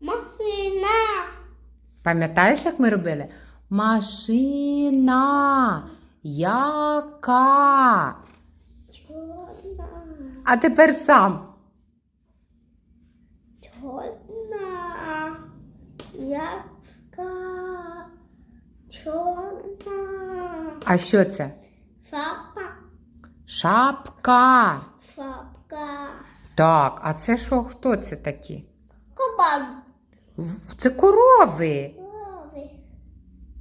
Машина. Пам'ятаєш, як ми робили? Машина. Яка? Чорна. А тепер сам. Чорна. Яка. Чорна. А що це? Шапка. Шапка. Шапка. Так, а це що? Хто це такі? Це корови. Корови.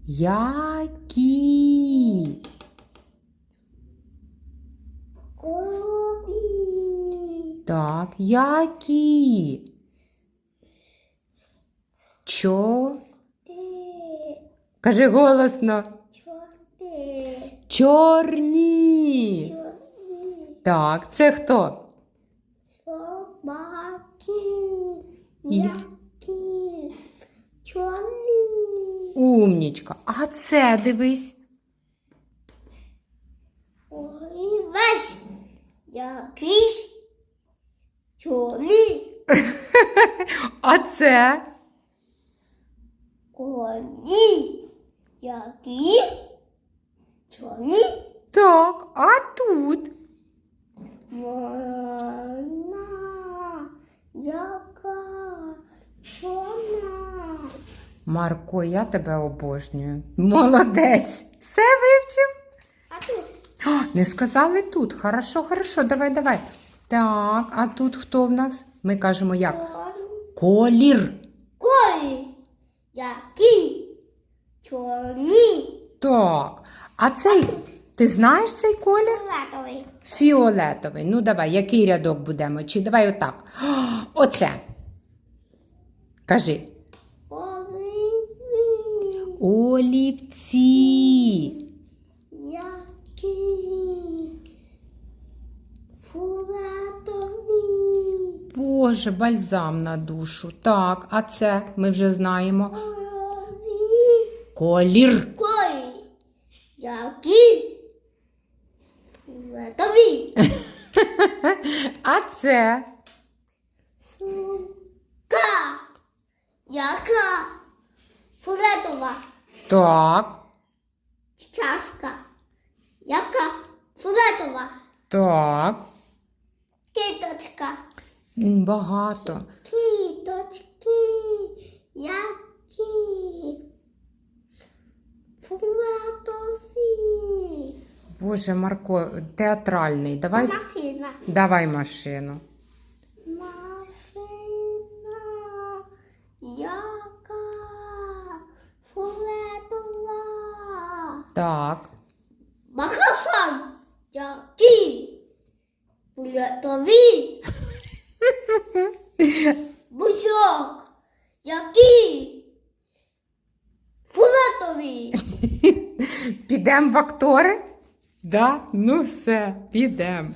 Які? Корові. Так, які? Чо? Кажи голосно. Чорти. Чорні. Чорні. Так, це хто? Собаки. Я. Умнічка. А це дивись. Ой, весь. Якийсь. Чорний. А це? Коні. Які. Чорні. Так, а тут? Вона. Яка. Чорна. Марко, я тебе обожнюю. Молодець. Все вивчив? А тут. О, не сказали тут. Хорошо, хорошо, давай, давай. Так, а тут хто в нас? Ми кажемо як? Чорний. Колір. Кой. Які. Чорні. Так. А цей, ти знаєш цей колір? Фіолетовий. Фіолетовий. Ну давай, який рядок будемо? Чи давай отак. Оце. Кажи. Олівці. Які. Фіолетові. Боже, бальзам на душу. Так, а це ми вже знаємо. Кольорові. Колір. Кой. Які. Фіолетові. А це так, Чашка. Яка. Фіолетова. так. Киточка. Багато. Кіточки, які фіолетові. Боже, Марко, театральний. Давай, Машина. давай машину. Машина, яка Так. Магафон, які фіолетові. Бусьок. Який? Фулатові. Підемо в актори? Да? Ну все, підемо.